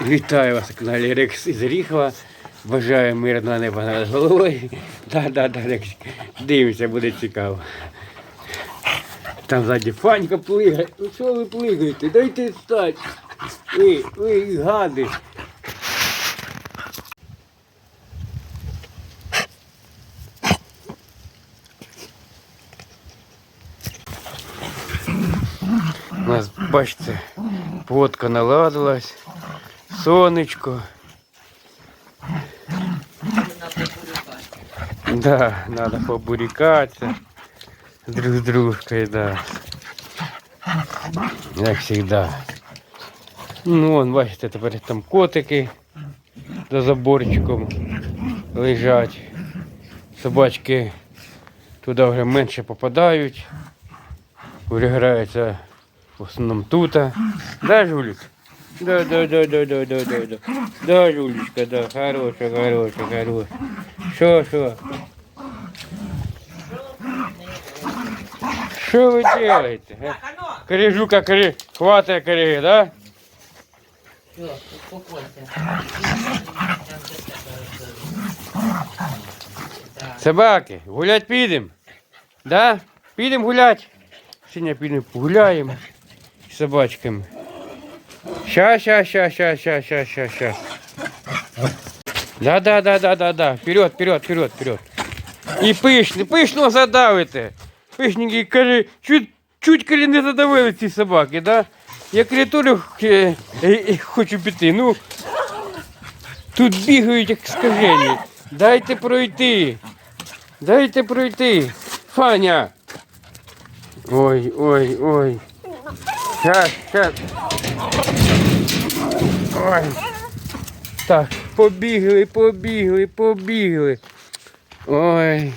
Вітаю вас на каналі Рекс із Ріхова. Бажаю мирного неба над головою. Да, да, да, Рекс. Дивимося, буде цікаво. Там ззаді Фанька плигає. Ну що ви плигаєте? Дайте стать. Ви, ви гади. У нас, бачите, водка наладилась, сонечко. Да, надо побурикаться друг с дружкой, да. Як всегда. Ну, вон, бачите, тепер там котики за заборчиком лежать. Собачки туди вже менше попадають. Виграються в основному тут. Да, Жулик? Да, да, да, да, да, да, да, да. Да, Жулечка, да, хорошая, хорошая, хорошая. Що, що? Що ви делаете? а? Кори, жука, кори, хватай, кори, да? Все, успокойся. Собаки, гулять підемо? Да? Підемо гулять? Сьогодні підемо погуляємо з собачками. Ща, ща, ща, ща, ща, ща, ща, ща. Да, да, да, да, да, да. Вперед, вперед, вперед, вперед. І пишно, пишно задавите. Пишненький каже, чуть, чуть коли не задавили ці собаки, да? Я креатуру е, е, хочу піти. Ну, тут бігають як скажені. Дайте пройти. Дайте пройти. Фаня. Ой, ой, ой. Щас, щас. Ой. Так, побігли, побігли, побігли. Ой.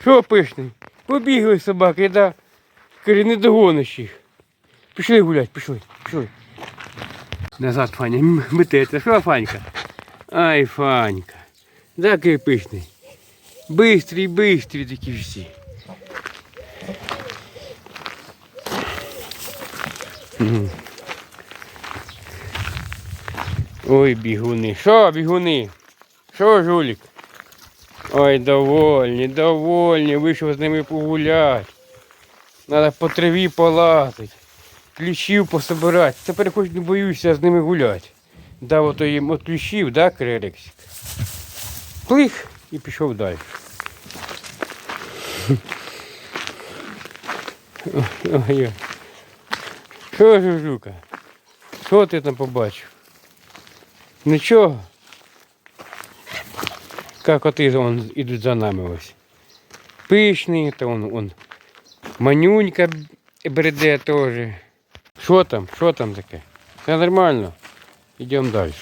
Що пишний? Побігли собаки, да? Каже, не догониш їх. Пішли гулять, пішли, пішли. Назад, Фаня, мететься. Що, Фанька? Ай, Фанька. Да, пишний. Бистрий, бистрий такі всі. Мгм. Ой, бігуни. Що, бігуни? Що, жулік? Ой, довольні, довольні, вийшов з ними погуляти. Надо по траві полазити, кліщів пособирати. Тепер хоч не боюся з ними гуляти. Дав ото їм от кліщів, да, крелексик? Плих і пішов далі. Ой, ой. Що ж, жука? Що ти там побачив? Нічого. Как коти вон ідуть за нами ось. Пишний, то он, он манюнька бреде теж. Що там? Що там таке? Все нормально. Йдемо далі.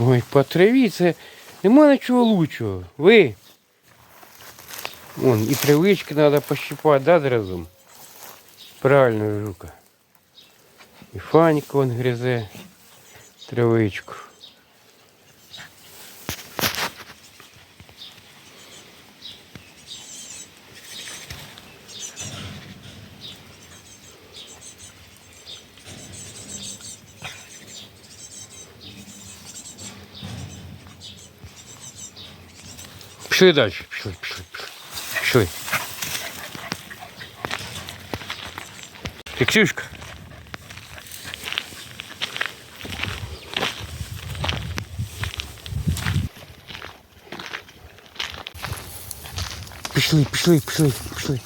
Ой, по траві це нема нічого лучшого. Ви. Вон, і травички треба пощипати, да, разом? Правильно, жука. І фанька вон гризе травичку. Пішли далі, пішли, пішли, пішли. Пішли. Ти Ксюшка? Пішли, пішли, пішли, пішли.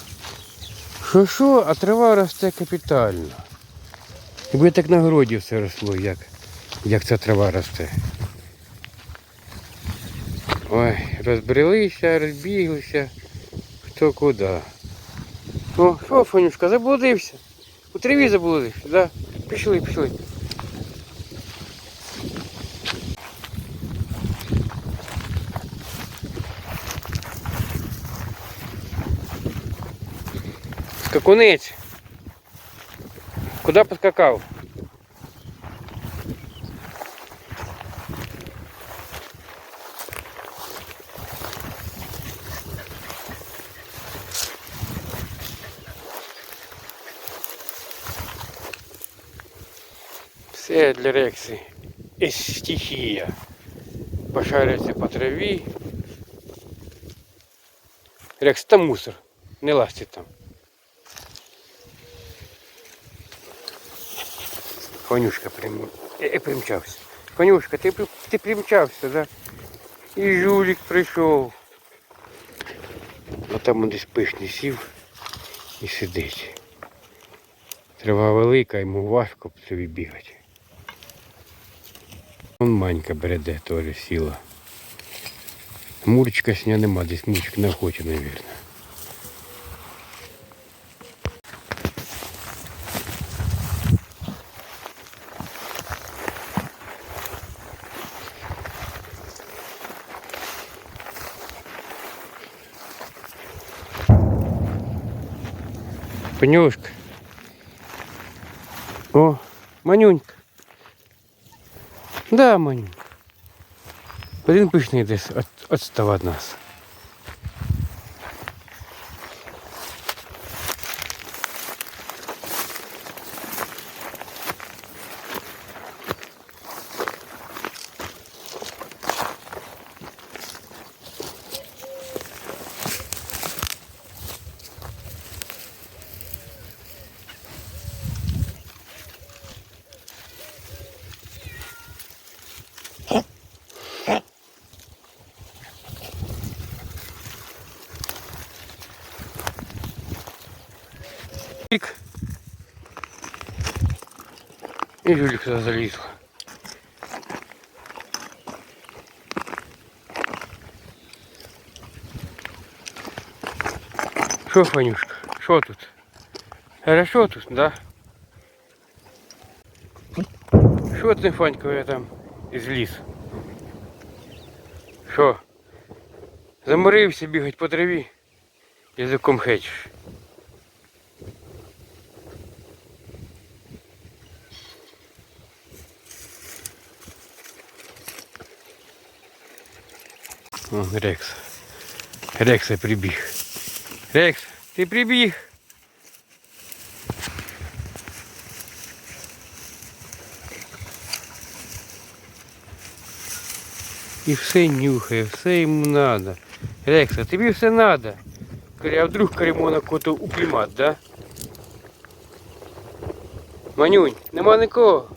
Що що, а трава росте капітально. Якби так на городі все росло, як, як ця трава росте. Ой, розбрелися, розбіглися. Хто куди. О, що, Фанюшка, заблудився. У траві заблудився, да? Пішли, пішли. Скакунець. Куди поскакав? Це для рекси е, стихія. Пошарюється по траві. Рекс, там мусор. Не лазьте там. Конюшка прим... е, е, примчався. Конюшка, ти, ти примчався, да? І жулік прийшов. А там он десь пишний сів і сидить. Трава велика, йому важко собі бігати. Вон манька бреде теж сіла. Мурчика сня нема, десь мурчик на охоті, мабуть. Пенюшка. О, манюнька. Да, манюнька. він пишний десь от, отстав нас. І Жулик сюди заліз. Що, Фанюшка, що тут? Хорошо тут, да? Що ти, Фанько, я там із лісу? Що? Заморився бігать по траві? Язиком хечеш. О, Рекс. Рекса прибіг. Рекс, ти прибіг. І все нюхає, все йому надо. Рекса, тобі все надо. Каже, а вдруг Каримона коту упіймати, да? Манюнь, нема нікого.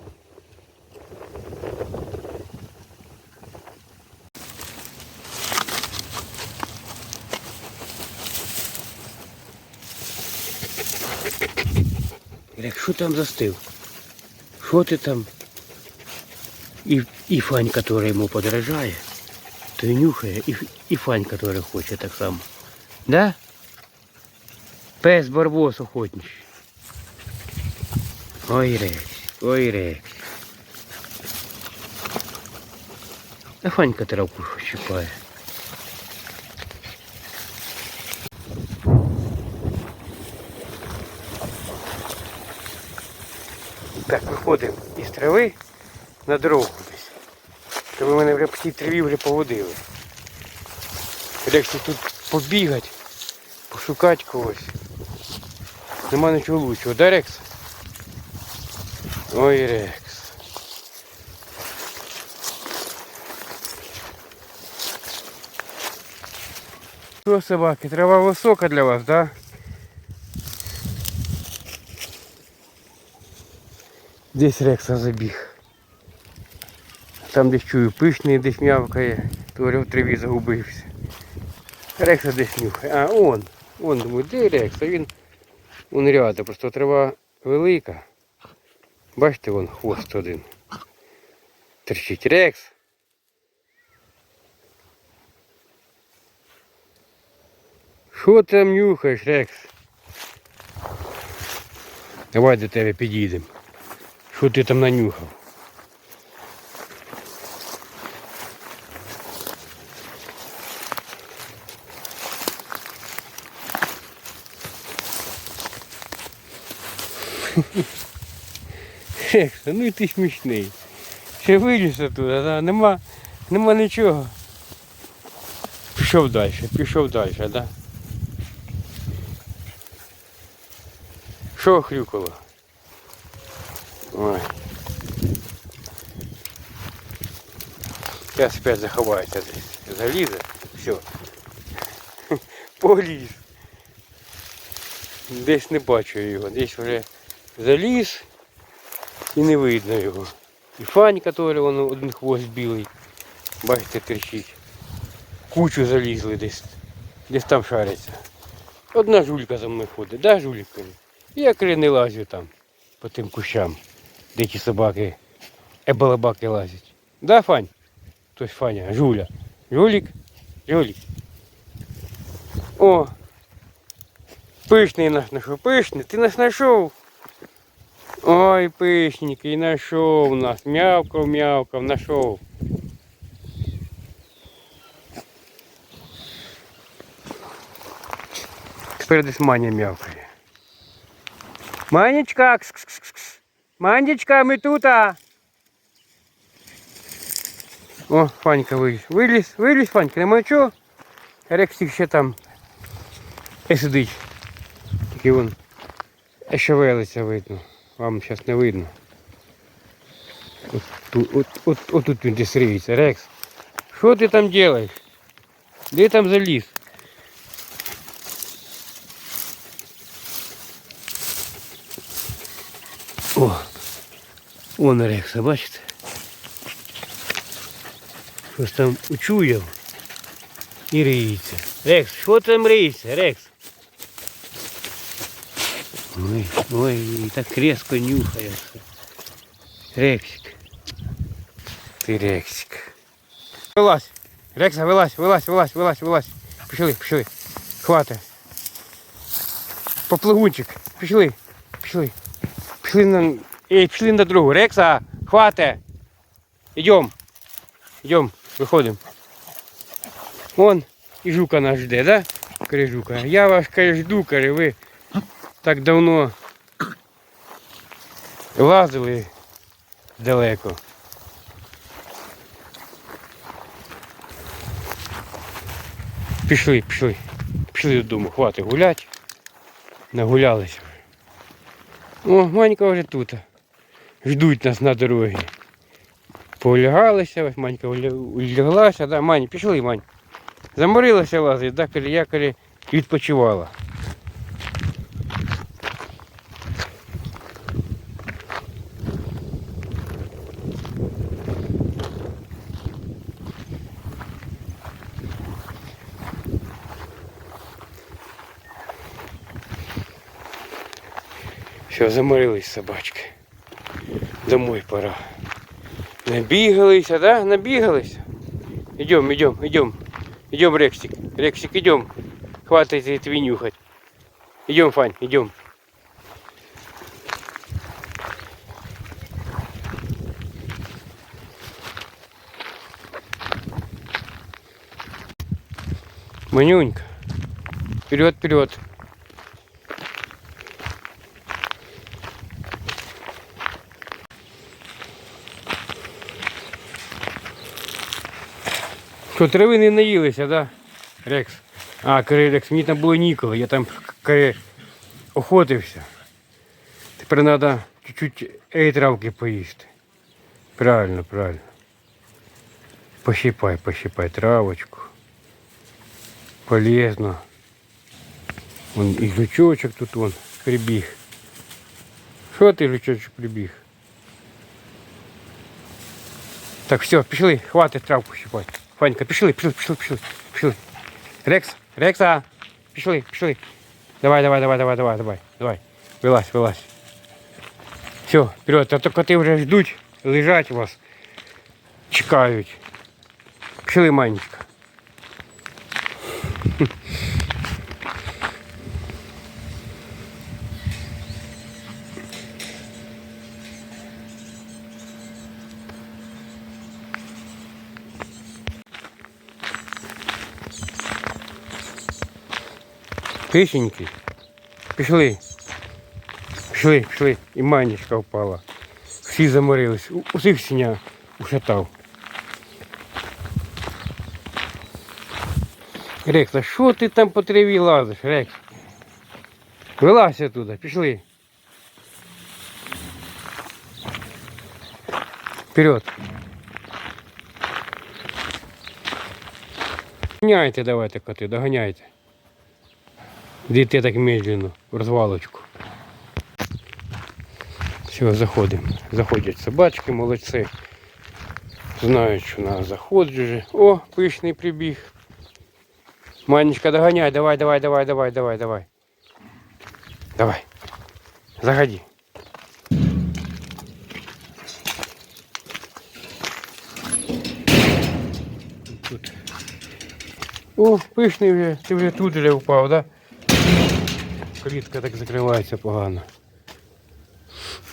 Рек, що там застив? Що ти там? І, і фань, який йому подражає, то й нюхає, і, і фань, який хоче так само. Да? Пес барбос охотничий. Ой, Рекс, ой, Рекс. А Фанька травку щипає. Так, із трави на дорогу десь. То ви мене вже по тій траві вже поводили. Якщо тут побігати, пошукати когось. Нема нічого лучшого, да, Рекс? Ой, Рекс. Що, собаки, трава висока для вас, да? Десь Рекса забіг. Там десь чую пишний, десь м'явкає, то в траві загубився. Рекса десь нюхає. А, он. Он, думаю, де Рекс? А він он рядом, просто трава велика. Бачите, вон хвост один. Терчить Рекс. Що там нюхаєш, Рекс? Давай до тебе підійдемо. Що ти там нанюхав? Рекса, ну і ти смішний. Ще виліз оттуда, да? нема, нема нічого. Пішов далі, пішов далі, так? Да? Що хрюкало? Ой. Зараз опять заховається десь. Залізе. Все. Поліз. Десь не бачу його. Десь вже заліз і не видно його. І фанька теж вон один хвост білий. Бачите, трещить. Кучу залізли десь. Десь там шаряться. Одна жулька за мною ходить, да, жуліка? Я кри не лазю там по тим кущам, де ті собаки, ебалабаки лазять. Да, Фань? Тось Фаня, Жуля. Жулік? Жулік. О! Пишний наш знайшов. Пишний, ти нас знайшов. Ой, пишненький, знайшов нас. Мявкав, мявкав, знайшов. Тепер десь Маня мявкає. Манечка, кс -кс -кс -кс. Манечка, ми тут. А. О, Фанька виліз. Виліз, виліз, Фанька, нема чого. Рексик ще там і сидить. Тільки вон ще велиться видно. Вам зараз не видно. От, тут- от, от, от тут він десь риється. Рекс. Що ти там робиш? Де там заліз? вон Рекса, бачите? Щось там учуяв і риється. Рекс, що там риється, Рекс? Ой, ой, і так резко нюхає все. Рексик. Ти Рексик. Вилазь. Рекса, вилазь, вилазь, вилазь, вилазь, вилазь. Пішли, пішли. Хвати. Попливунчик. Пішли. Пішли. Пішли на. Ей, пішли на другу. Рекса, хвате. Ідем. Ідем, виходимо. Вон і жука нас жде, да? Каже жука. Я вас каже, жду, каже, ви так давно лазили далеко. Пішли, пішли. Пішли додому, хватить гулять. Нагулялися. О, Манька вже тут. Ждуть нас на дорогі. Полягалися, ось Манька уляглася, да, Мань, пішли, Мань. Заморилася лазить, да, коли я коли відпочивала. Все, заморились собачки. Домой пора. Набігалися, да? Набігалися. Идем, идем, идем. Идем, Рексик. Рексик, идем. Хватит эти нюхать. Идем, Фань, идем. Манюнька. Вперед, вперед. Що трави не наїлися, да? Рекс. А, каже, Рекс, мені там було ніколи, я там каже, охотився. Тепер треба чуть-чуть ей травки поїсти. Правильно, правильно. Пощипай, пощипай травочку. Полезно. Вон і жучочок тут вон прибіг. Що ти жучочок прибіг? Так, все, пішли, хватить травку щипати. Фанька, пішли, пішли, пішли, пішли, пішли. Рекс, Рекса, пішли, пішли. Давай, давай, давай, давай, давай, давай, давай. Вилазь, вилазь. Все, вперед, а то коти вже ждуть, лежать вас, чекають. Пішли, Манечка. Пишеньки. Пішли. Пішли, пішли. І манечка впала. Всі заморились. Усіх сіня ушатав. Рекс, а що ти там по траві лазиш, Рекс? Вилазь туди, пішли. Вперед. Доганяйте давайте, коти, доганяйте. Йдите так медленно, в розвалочку. Все, заходимо. Заходять собачки, молодці. Знають, що нас заходить вже. О, пишний прибіг. Манечка, доганяй, давай, давай, давай, давай, давай, давай. Давай. Заходи. Тут. О, пишний вже, ти вже тут вже впав, да? Клітка так закривається погано.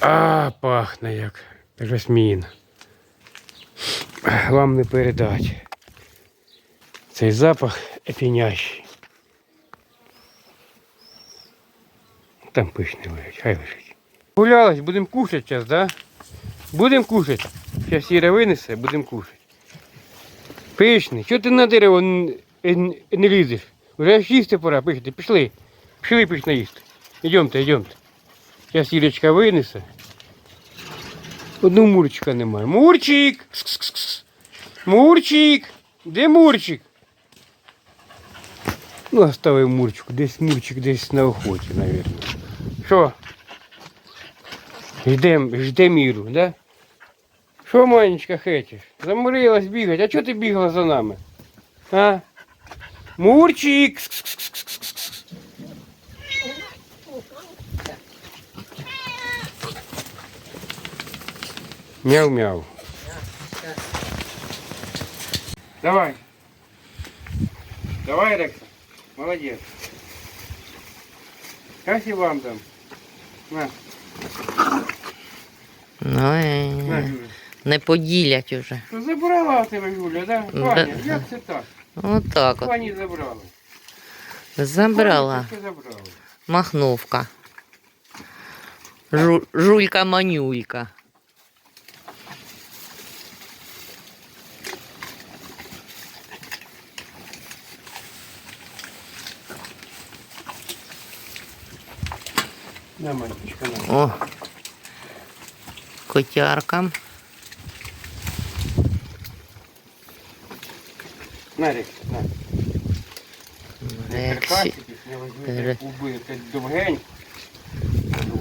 А, пахне як. Жасмін. Вам не передати. Цей запах епінящий. Там пишний лежить, хай лежить. Гулялась, будемо кушати зараз, да? Будемо кушати. Зараз Іра винесе, будемо кушати. Пишний, чого ти на дерево н- не лізеш? Вже їсти пора, пишний. Пішли. Пішли пишно їсти. Йдемте, йдемте. Зараз Ірочка винесе. Одного мурчика немає. Мурчик! Кс-кс-кс. Мурчик! Де мурчик? Ну, оставив мурчику. Десь мурчик десь на охоті, мабуть. Що? Ждем, ждем Іру, да? Що, Манечка, хочеш? Заморилась бігати. А чого ти бігла за нами? А? Мурчик! Кс-кс-кс-кс-кс. Мяу-мяу. Давай. Давай, Рекса. Молодец. Как и вам там? На, Ну, на, і Юля. не поділять уже. Що забрала тебе, Юля, да? Да. Ваня, як це так? Отак от. Вані забрали. Забрала. Забрали. Махновка. Жу, жулька-манюлька. На, Манечка, на. О. Котяркам. На, Рекса, на. Рексі. Каркасики, не возьми, Ре- так убили, так довгень.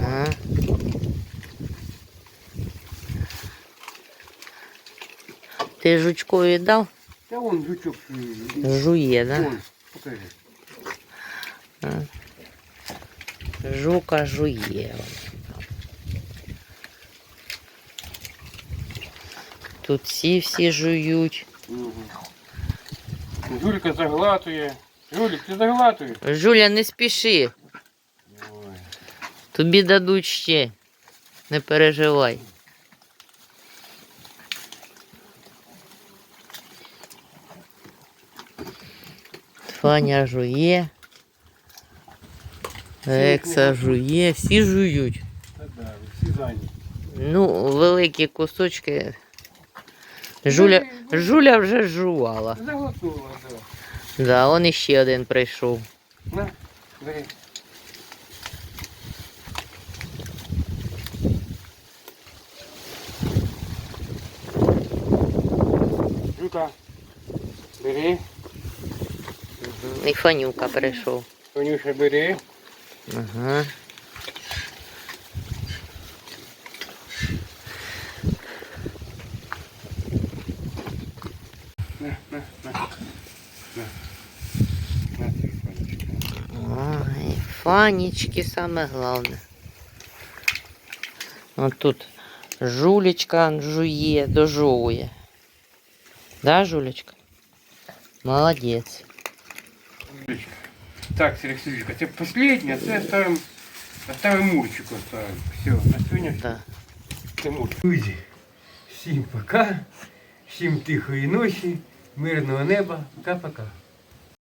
Ага. Ти жучкові дав? Та вон жучок. е, Жує, да? Вон, покажи. Жука жує. Тут всі всі жують. Жулька заглатує. Жулік, ти заглатуєш? Жуля, не спіши. Ой. Тобі дадуть ще. Не переживай. Фаня жує. Екса жує, всі жують. Ну, великі кусочки. Жуля, Жуля вже жувала. Заглотнула, да. Да, он іще один прийшов. На, бери. Жука, бери. І Фанюка прийшов. Сонюша, бери. Ага. На, на, на. На. Фанечки саме головне. От тут жулечка жує, дожовує. Да, жулечка? Молодець. Так, Сергеюшка, це последнє, а це оставим, оставим Мурчику оставим. Все, на сьогодні Да. це Мурчик. Друзі, всім пока, всім тихої ночі, мирного неба, пока-пока.